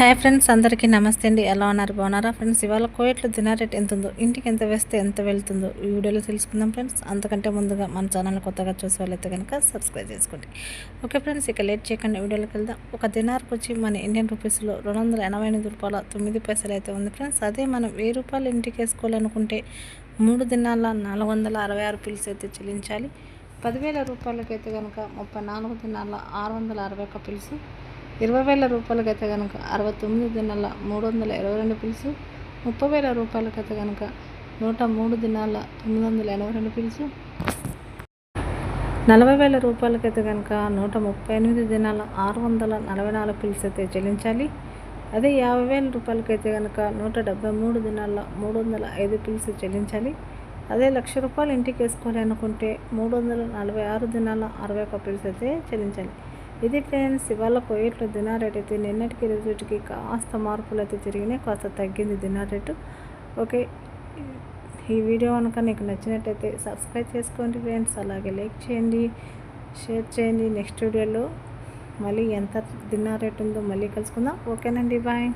Hi friends అందరికీ నమస్తే అండి. ఎలా ఉన్నారు? బాగున్నారా ఫ్రెండ్స్? ఇవాళ కోయట్లో దినార్ రేట్ ఎంత ఉందో ఇంటికి ఎంత వేస్తే ఎంత వెళ్తుందో ఈ వీడియోలో తెలుసుకుందాం ఫ్రెండ్స్. అంతకంటే ముందుగా మన ఛానల్ కొత్తగా చూసే వాళ్ళైతే కనుక సబ్స్క్రైబ్ చేసుకోండి. ఓకే ఫ్రెండ్స్ ఇక లేట్ చేయకుండా వీడియోలోకి వెళ్దాం. ఒక దినార్కి వచ్చి మన ఇండియన్ రూపీస్లో రెండు వందల ఎనభై ఎనిమిది రూపాయల తొమ్మిది పైసలు అయితే ఉంది ఫ్రెండ్స్. అదే మనం వెయ్యి రూపాయలు ఇంటికి వేసుకోవాలనుకుంటే మూడు దినాల నాలుగు వందల అరవై ఆరు పిల్స్ అయితే చెల్లించాలి. పదివేల రూపాయలకైతే కనుక ముప్పై నాలుగు దినాల ఆరు వందల అరవై ఒక పిలుసు ఇరవై వేల రూపాయలకైతే కనుక అరవై తొమ్మిది దినాల మూడు వందల ఇరవై రెండు పిలుసు ముప్పై వేల రూపాయలకైతే కనుక నూట మూడు దినాల తొమ్మిది వందల ఎనభై రెండు పిలుసు నలభై వేల రూపాయలకైతే కనుక నూట ముప్పై ఎనిమిది దినాల ఆరు వందల నలభై నాలుగు పిలుసు అయితే చెల్లించాలి. అదే యాభై వేల రూపాయలకైతే కనుక నూట డెబ్బై మూడు దినాల మూడు వందల ఐదు పిలుసు చెల్లించాలి. అదే లక్ష రూపాయలు ఇంటికి వేసుకోవాలి అనుకుంటే మూడు వందల నలభై ఆరు దినాల అరవై ఒక పిలుసు అయితే చెల్లించాలి. ఇది ఫ్రెండ్స్ ఇవాళ కోయేట్లో దినార్ రేట్ అయితే నిన్నటికి రోజుకి కాస్త మార్పులు అయితే తిరిగినాయి కాస్త తగ్గింది దినార్ రేటు. ఓకే ఈ వీడియో కనుక నీకు నచ్చినట్టయితే సబ్స్క్రైబ్ చేసుకోండి ఫ్రెండ్స్ అలాగే లైక్ చేయండి షేర్ చేయండి. నెక్స్ట్ వీడియోలో మళ్ళీ ఎంత దినార్ రేట్ ఉందో మళ్ళీ కలుసుకుందాం. ఓకేనండి బాయ్.